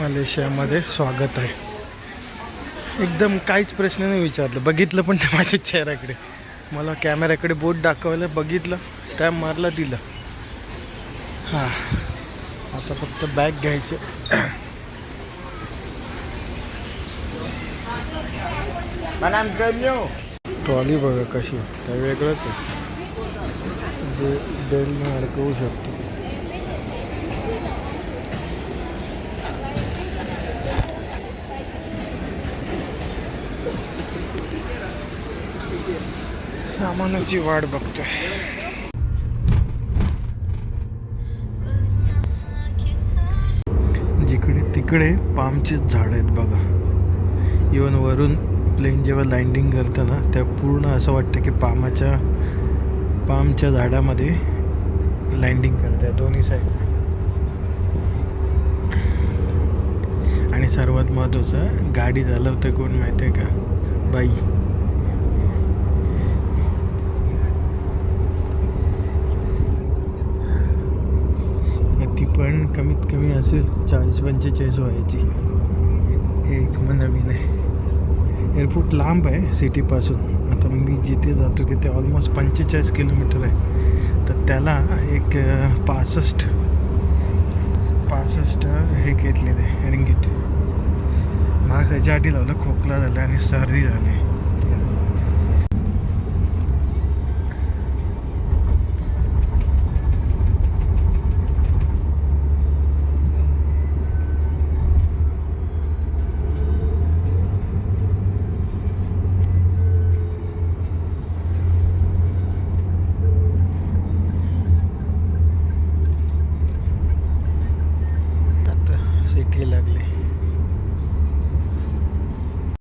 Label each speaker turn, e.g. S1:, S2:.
S1: मलेशियामध्ये स्वागत आहे. एकदम काहीच प्रश्न नाही विचारलं. बघितलं पण नाही माझ्या चेहऱ्याकडे. मला कॅमेऱ्याकडे बोट दाखवायला बघितलं स्टॅम्प मारला दिलं. हां. आता फक्त बॅग घ्यायचे. ट्रॉली बघा कशी. काय वेगळंच आहे. जे बेलने अडकवू शकतो. सामानाची वाट बघतोय. जिकडे तिकडे पामचेच झाड आहेत बघा. इवन वरून प्लेन जेव्हा लँडिंग करताना त्या तेव्हा पूर्ण असं वाटतं की पामाच्या पामच्या झाडामध्ये लँडिंग करत आहे दोन्ही साईड आणि सर्वात महत्त्वाचं गाडी चालवतं कोण माहिती आहे का? बाई ती पण कमीत कमी असेल चाळीस पंचेचाळीस व्हायची हे एक मग नवीन आहे. एअरपोर्ट लांब आहे सिटीपासून. आता मी जिथे जातो तिथे ऑलमोस्ट पंचेचाळीस किलोमीटर आहे. तर त्याला एक पासष्ट पासष्ट हे घेतलेलं आहे. रिंगीट माग त्याच्यासाठी लावलं खोकला झाला आणि सर्दी झाली. लागले.